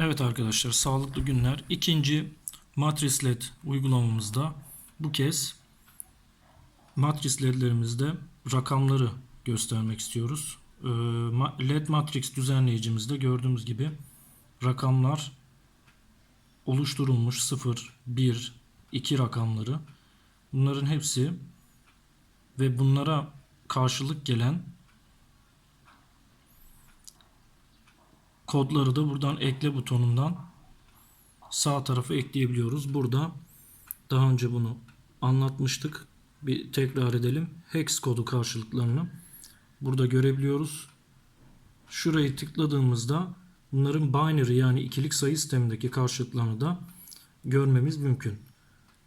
Evet arkadaşlar sağlıklı günler. İkinci matris led uygulamamızda bu kez matris ledlerimizde rakamları göstermek istiyoruz. Ee, led matrix düzenleyicimizde gördüğümüz gibi rakamlar oluşturulmuş 0, 1, 2 rakamları. Bunların hepsi ve bunlara karşılık gelen kodları da buradan ekle butonundan sağ tarafa ekleyebiliyoruz. Burada daha önce bunu anlatmıştık. Bir tekrar edelim. Hex kodu karşılıklarını burada görebiliyoruz. Şurayı tıkladığımızda bunların binary yani ikilik sayı sistemindeki karşılıklarını da görmemiz mümkün.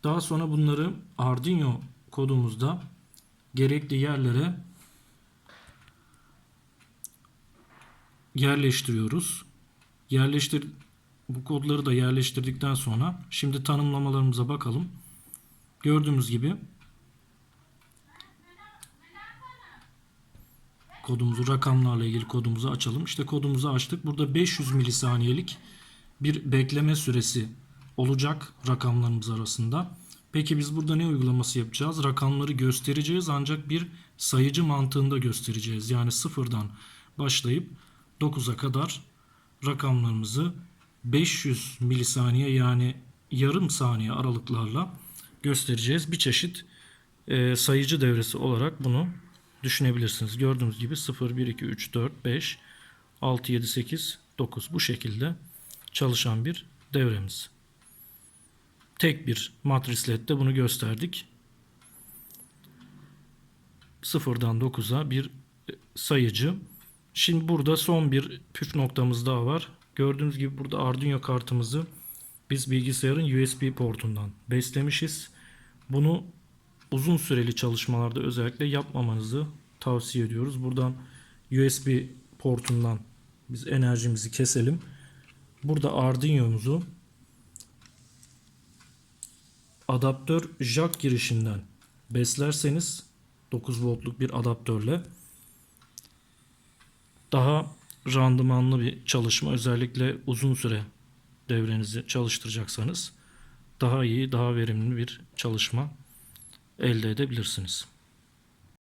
Daha sonra bunları Arduino kodumuzda gerekli yerlere yerleştiriyoruz. Yerleştir bu kodları da yerleştirdikten sonra şimdi tanımlamalarımıza bakalım. Gördüğümüz gibi kodumuzu rakamlarla ilgili kodumuzu açalım. İşte kodumuzu açtık. Burada 500 milisaniyelik bir bekleme süresi olacak rakamlarımız arasında. Peki biz burada ne uygulaması yapacağız? Rakamları göstereceğiz ancak bir sayıcı mantığında göstereceğiz. Yani sıfırdan başlayıp 9'a kadar rakamlarımızı 500 milisaniye yani yarım saniye aralıklarla göstereceğiz. Bir çeşit e, sayıcı devresi olarak bunu düşünebilirsiniz. Gördüğünüz gibi 0, 1, 2, 3, 4, 5, 6, 7, 8, 9 bu şekilde çalışan bir devremiz. Tek bir matris ledde bunu gösterdik. 0'dan 9'a bir sayıcı. Şimdi burada son bir püf noktamız daha var. Gördüğünüz gibi burada Arduino kartımızı biz bilgisayarın USB portundan beslemişiz. Bunu uzun süreli çalışmalarda özellikle yapmamanızı tavsiye ediyoruz. Buradan USB portundan biz enerjimizi keselim. Burada Arduino'muzu adaptör jack girişinden beslerseniz 9 voltluk bir adaptörle daha randımanlı bir çalışma özellikle uzun süre devrenizi çalıştıracaksanız daha iyi, daha verimli bir çalışma elde edebilirsiniz.